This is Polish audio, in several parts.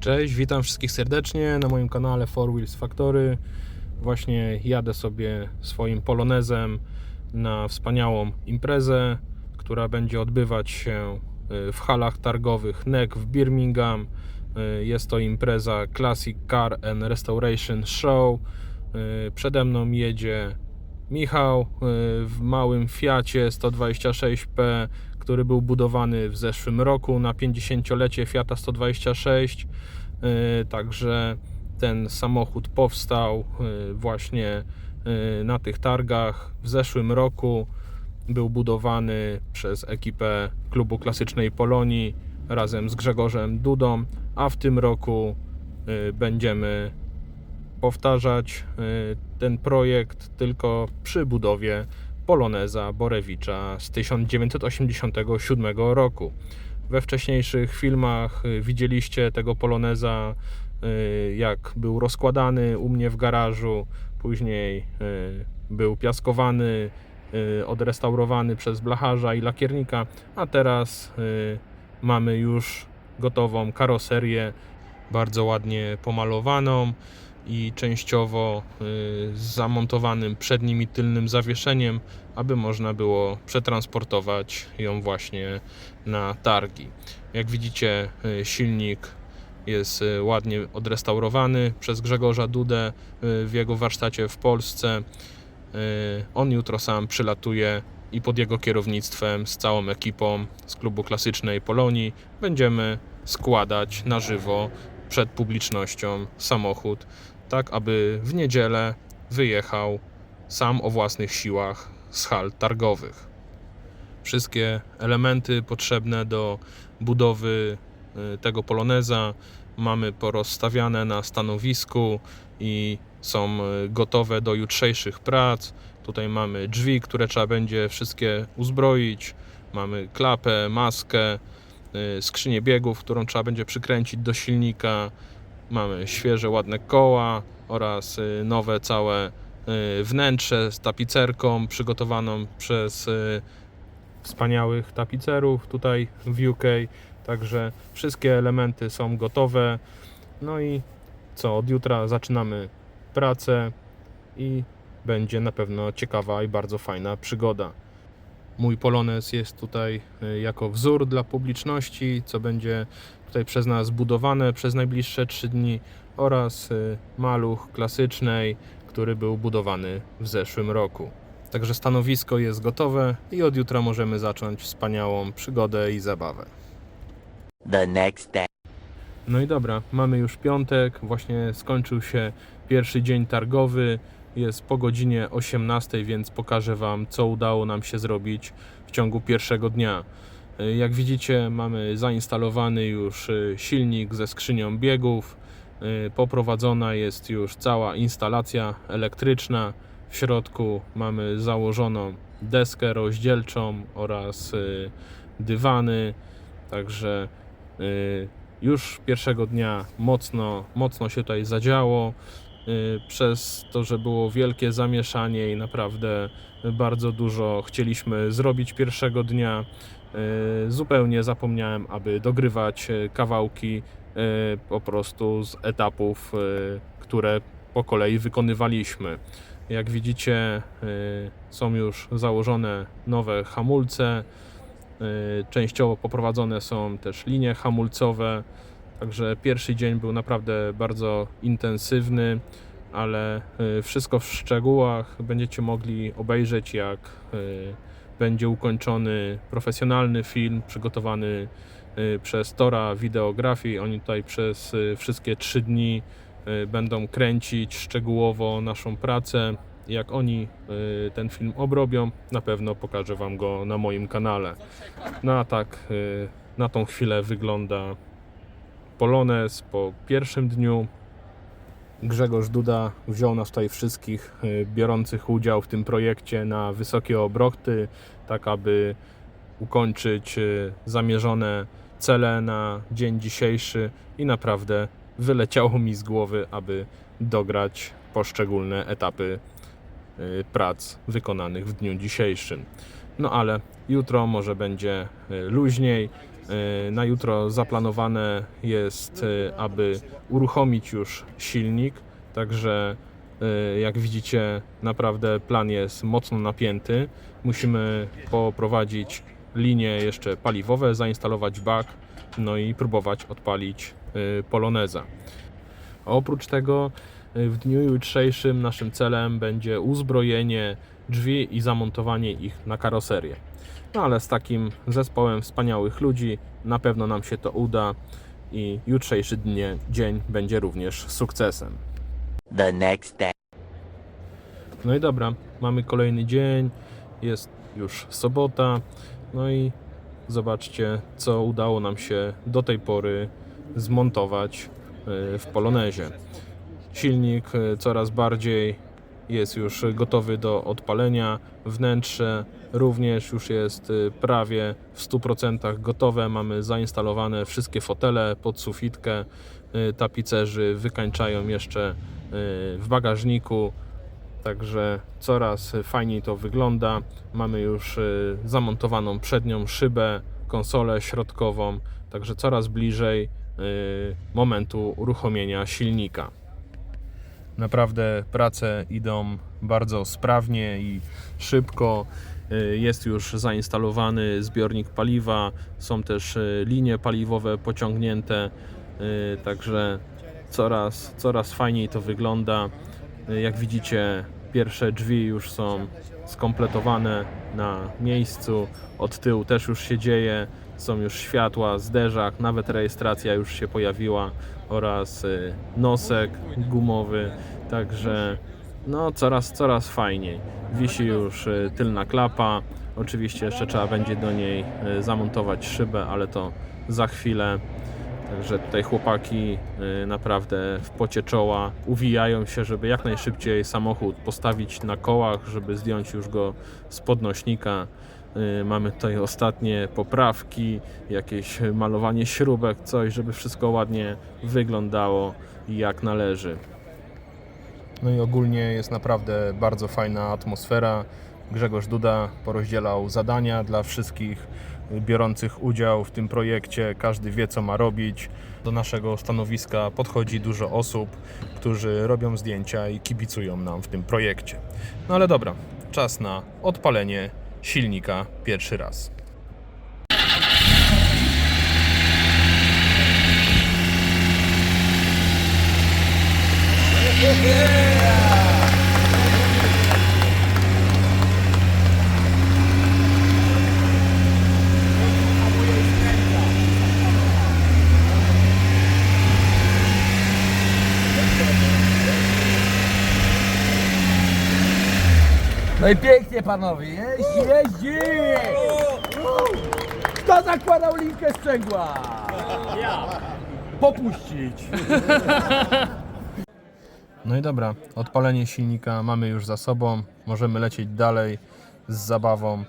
Cześć, witam wszystkich serdecznie na moim kanale Four Wheels Factory. Właśnie jadę sobie swoim polonezem na wspaniałą imprezę, która będzie odbywać się y, w halach targowych NEC w Birmingham. Y, Jest to impreza Classic Car and Restoration Show. Y, Przede mną jedzie Michał y, w małym Fiacie 126P, który był budowany w zeszłym roku na 50-lecie Fiata 126. Y, Także ten samochód powstał y, właśnie na tych targach w zeszłym roku. Był budowany przez ekipę klubu klasycznej Polonii razem z Grzegorzem Dudą, a w tym roku będziemy powtarzać y, ten projekt tylko przy budowie Poloneza Borewicza z 1987 roku. We wcześniejszych filmach y, widzieliście tego Poloneza, y, jak był rozkładany u mnie w garażu, później był piaskowany, odrestaurowany przez blacharza i lakiernika, a teraz mamy już gotową karoserię, bardzo ładnie pomalowaną i częściowo y, z zamontowanym przednim i tylnym zawieszeniem, aby można było przetransportować ją właśnie na targi. Jak widzicie, y, silnik jest y, ładnie odrestaurowany przez Grzegorza Dudę w jego warsztacie w Polsce. On jutro sam przylatuje i pod jego kierownictwem z całą ekipą z klubu klasycznej Polonii będziemy składać na żywo przed publicznością samochód, tak aby w niedzielę wyjechał sam o własnych siłach z hal targowych. Wszystkie elementy potrzebne do budowy y, tego poloneza mamy porozstawiane na stanowisku i są y, gotowe do jutrzejszych prac. Tutaj mamy drzwi, które trzeba będzie wszystkie uzbroić. Mamy klapę, maskę, y, skrzynię biegów, którą trzeba będzie przykręcić do silnika. Mamy świeże, ładne koła oraz y, nowe całe y, wnętrze z tapicerką przygotowaną przez y, wspaniałych tapicerów tutaj w UK. Także wszystkie elementy są gotowe. No i co, od jutra zaczynamy pracę i będzie na pewno ciekawa i bardzo fajna przygoda. Mój Polonez jest tutaj jako wzór dla publiczności, co będzie tutaj przez nas budowane przez najbliższe 3 dni oraz y, maluch klasycznej, który był budowany w zeszłym roku. Także stanowisko jest gotowe i od jutra możemy zacząć wspaniałą przygodę i zabawę. the next day. No i dobra, mamy już piątek, właśnie skończył się pierwszy dzień targowy. Jest po godzinie 18, więc pokażę Wam, co udało nam się zrobić w ciągu pierwszego dnia. Jak widzicie, mamy zainstalowany już y, silnik ze skrzynią biegów. Y, Poprowadzona jest już cała instalacja elektryczna. W środku mamy założoną deskę rozdzielczą oraz y, dywany. Także już pierwszego dnia mocno, mocno się tutaj zadziało. Przez to, że było wielkie zamieszanie i naprawdę bardzo dużo chcieliśmy zrobić pierwszego dnia. Y, Zupełnie zapomniałem, aby dogrywać y, kawałki y, po prostu z etapów, które po kolei wykonywaliśmy. Jak widzicie, są już założone nowe hamulce. Częściowo poprowadzone są też linie hamulcowe. Także pierwszy dzień był naprawdę bardzo intensywny, ale wszystko w szczegółach będziecie mogli obejrzeć, jak będzie ukończony profesjonalny film przygotowany y, przez Tora Videografii. Oni tutaj przez y, wszystkie trzy dni y, będą kręcić szczegółowo naszą pracę. Jak oni ten film obrobią, na pewno pokażę Wam go na moim kanale. No a tak na tą chwilę wygląda Polonez po pierwszym dniu. Grzegorz Duda wziął nas tutaj wszystkich y, biorących udział w tym projekcie na wysokie obroty, tak aby ukończyć y, zamierzone cele na dzień dzisiejszy i naprawdę wyleciało mi z głowy, aby dograć poszczególne etapy y, prac wykonanych w dniu dzisiejszym. No ale jutro może będzie luźniej. E, Na jutro zaplanowane jest, e, aby uruchomić już silnik, także e, jak widzicie, naprawdę plan jest mocno napięty. Musimy poprowadzić linie jeszcze paliwowe, zainstalować bak, no i próbować odpalić poloneza. Oprócz tego w dniu jutrzejszym naszym celem będzie uzbrojenie drzwi i zamontowanie ich na karoserię. No ale z takim zespołem wspaniałych ludzi na pewno nam się to uda i jutrzejszy dnie, dzień będzie również sukcesem. The next day. No i dobra, mamy kolejny dzień, jest już sobota, no i zobaczcie, co udało nam się do tej pory zmontować y, w Polonezie. Silnik y, coraz bardziej jest już gotowy do odpalenia, wnętrze również już jest y, prawie w 100% gotowe. Mamy zainstalowane wszystkie fotele pod sufitkę, y, tapicerzy wykańczają jeszcze y, w bagażniku. Także coraz fajniej to wygląda. Mamy już zamontowaną przednią szybę, konsolę środkową, także coraz bliżej momentu uruchomienia silnika. Naprawdę prace idą bardzo sprawnie i szybko. Y, Jest już zainstalowany zbiornik paliwa, są też y, linie paliwowe pociągnięte, y, także coraz, coraz fajniej to wygląda. Jak widzicie, pierwsze drzwi już są skompletowane na miejscu. Od tyłu też już się dzieje. Są już światła, zderzak, nawet rejestracja już się pojawiła oraz y, nosek gumowy. Także no coraz, coraz fajniej. Wisi już y, tylna klapa. Oczywiście jeszcze trzeba będzie do niej y, zamontować szybę, ale to za chwilę. Także tutaj chłopaki naprawdę w pocie czoła uwijają się, żeby jak najszybciej samochód postawić na kołach, żeby zdjąć już go z podnośnika. Y, Mamy tutaj ostatnie poprawki, jakieś malowanie śrubek, coś, żeby wszystko ładnie wyglądało jak należy. No i ogólnie jest naprawdę bardzo fajna atmosfera. Grzegorz Duda porozdzielał zadania dla wszystkich biorących udział w tym projekcie. Każdy wie, co ma robić. Do naszego stanowiska podchodzi dużo osób, którzy robią zdjęcia i kibicują nam w tym projekcie. No ale dobra, czas na odpalenie silnika pierwszy raz. No i pięknie panowie, jeździ, jeździ! Kto zakładał linkę sprzęgła? Ja! Popuścić! No i dobra, odpalenie silnika mamy już za sobą. Możemy lecieć dalej z zabawą.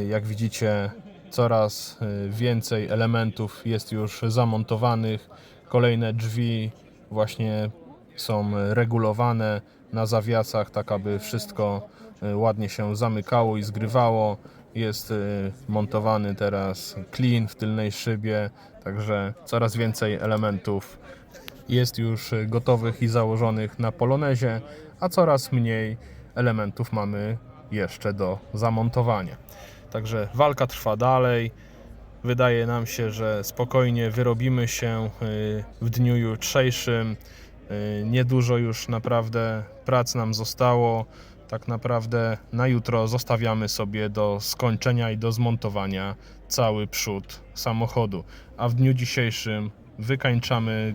Y, Jak widzicie, coraz y, więcej elementów jest już zamontowanych. Kolejne drzwi właśnie są regulowane na zawiasach, tak aby wszystko ładnie się zamykało i zgrywało. Jest y, montowany teraz klin w tylnej szybie, także coraz więcej elementów jest już y, gotowych i założonych na polonezie, a coraz mniej elementów mamy jeszcze do zamontowania. Także walka trwa dalej. Wydaje nam się, że spokojnie wyrobimy się w dniu jutrzejszym. Niedużo już naprawdę prac nam zostało. Tak naprawdę na jutro zostawiamy sobie do skończenia i do zmontowania cały przód samochodu. A w dniu dzisiejszym wykańczamy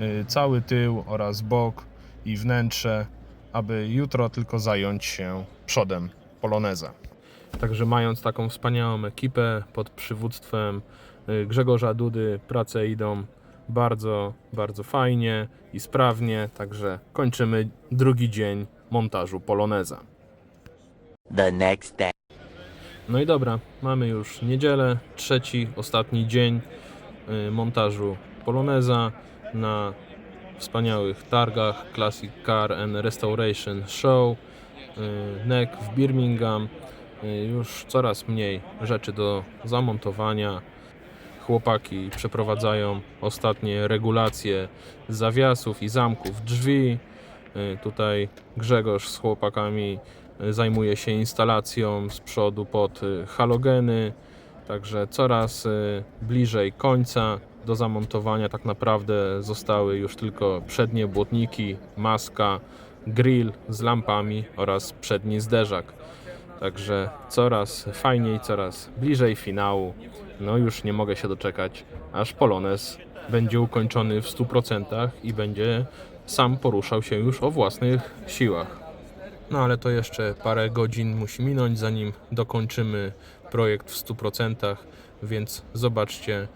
y, cały tył oraz bok i wnętrze, aby jutro tylko zająć się przodem Poloneza. Także mając taką wspaniałą ekipę pod przywództwem y, Grzegorza Dudy, prace idą bardzo, bardzo fajnie i sprawnie, także kończymy drugi dzień montażu Poloneza. The next day. No i dobra, mamy już niedzielę, trzeci, ostatni dzień y, montażu Poloneza na wspaniałych targach Classic Car and Restoration Show y, NEC w Birmingham. Y, Już coraz mniej rzeczy do zamontowania. chłopaki przeprowadzają ostatnie regulacje zawiasów i zamków drzwi. Y, Tutaj Grzegorz z chłopakami y, zajmuje się instalacją z przodu pod y, halogeny. Także coraz bliżej końca do zamontowania tak naprawdę zostały już tylko przednie błotniki, maska, grill z lampami oraz przedni zderzak. Także coraz fajniej, coraz bliżej finału. No już nie mogę się doczekać, aż Polones będzie ukończony w 100% i będzie sam poruszał się już o własnych siłach. No ale to jeszcze parę godzin musi minąć, zanim dokończymy projekt w 100%, więc zobaczcie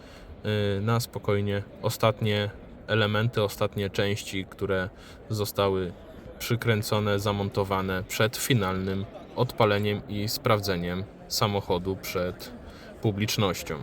y, na spokojnie ostatnie elementy, ostatnie części, które zostały przykręcone, zamontowane przed finalnym odpaleniem i sprawdzeniem samochodu przed publicznością.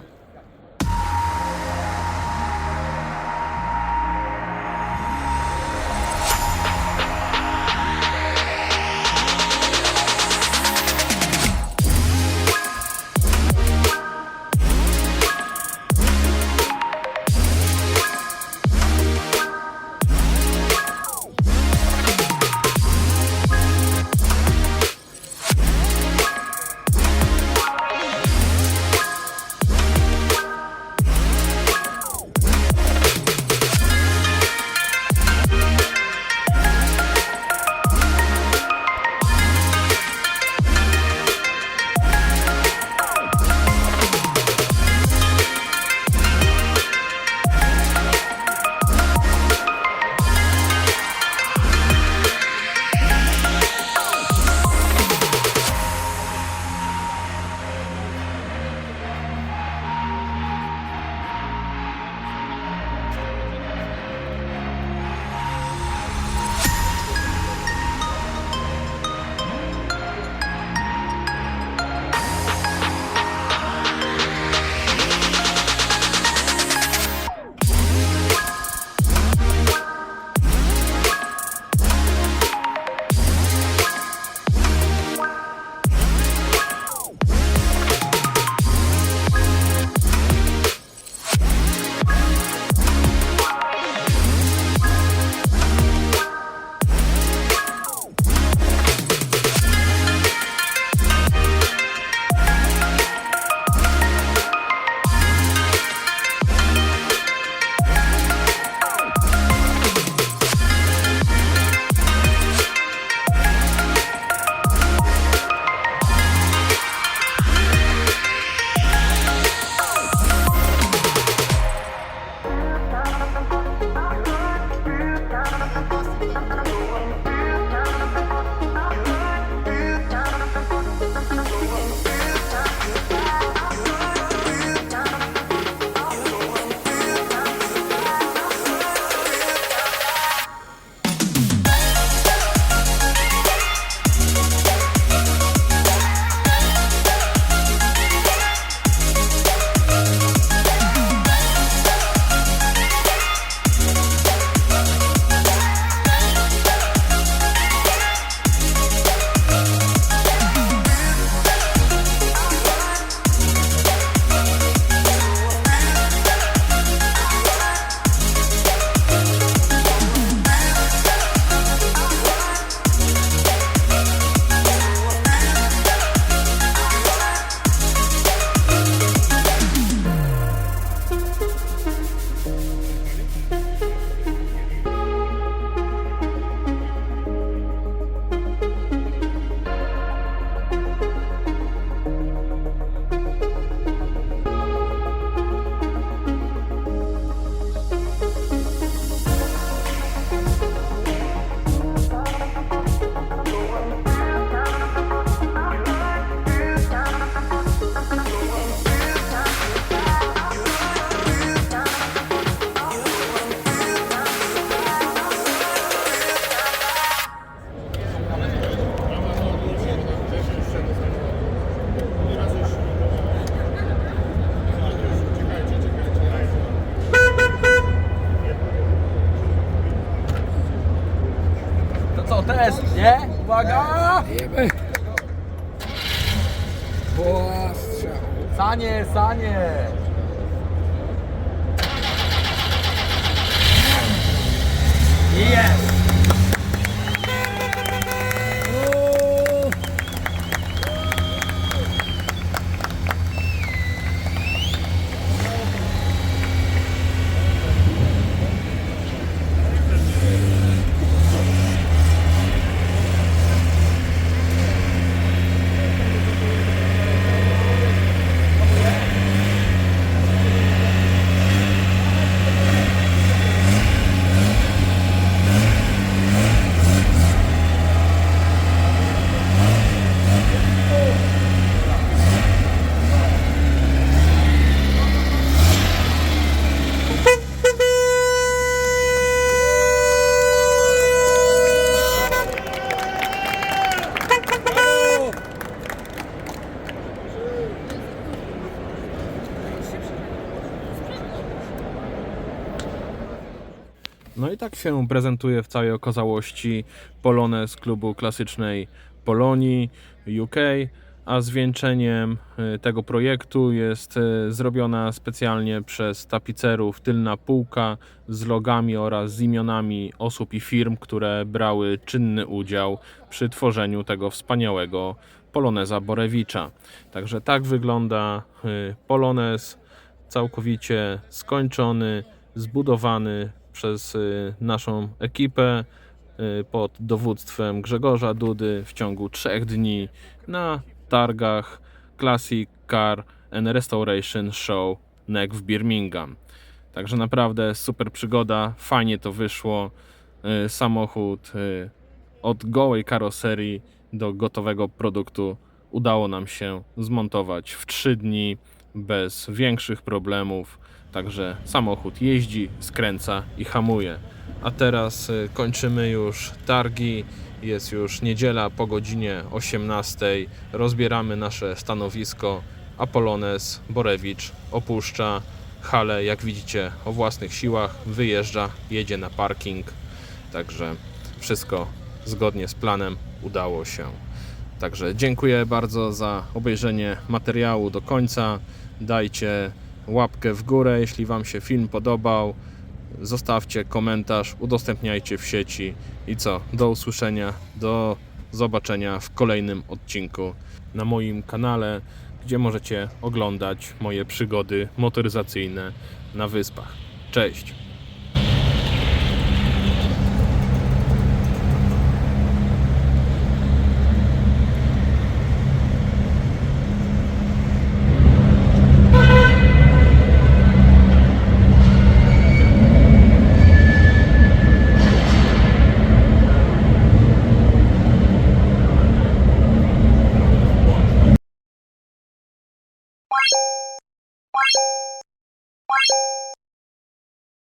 test, nie? Uwaga! Jemy. Boa, strzał. Sanie, sanie! Jest! No i tak się prezentuje w całej okazałości Polonez klubu klasycznej Polonii UK, a zwieńczeniem y, tego projektu jest y, zrobiona specjalnie przez tapicerów tylna półka z logami oraz z imionami osób i firm, które brały czynny udział przy tworzeniu tego wspaniałego Poloneza Borewicza. Także tak wygląda y, Polonez całkowicie skończony, zbudowany przez y, naszą ekipę y, pod dowództwem Grzegorza Dudy w ciągu trzech dni na targach Classic Car and Restoration Show NEC w Birmingham. Także naprawdę super przygoda, fajnie to wyszło. Y, Samochód od gołej karoserii do gotowego produktu udało nam się zmontować w 3 dni bez większych problemów. Także samochód jeździ, skręca i hamuje. A teraz y, kończymy już targi. Jest już niedziela po godzinie 18. Rozbieramy nasze stanowisko. Apolones Borewicz opuszcza halę, jak widzicie, o własnych siłach. Wyjeżdża, jedzie na parking. Także wszystko zgodnie z planem udało się. Także dziękuję bardzo za obejrzenie materiału do końca. Dajcie łapkę w górę, jeśli Wam się film podobał. Zostawcie komentarz, udostępniajcie w sieci. I co? Do usłyszenia, do zobaczenia w kolejnym odcinku na moim kanale, gdzie możecie oglądać moje przygody motoryzacyjne na wyspach. Cześć!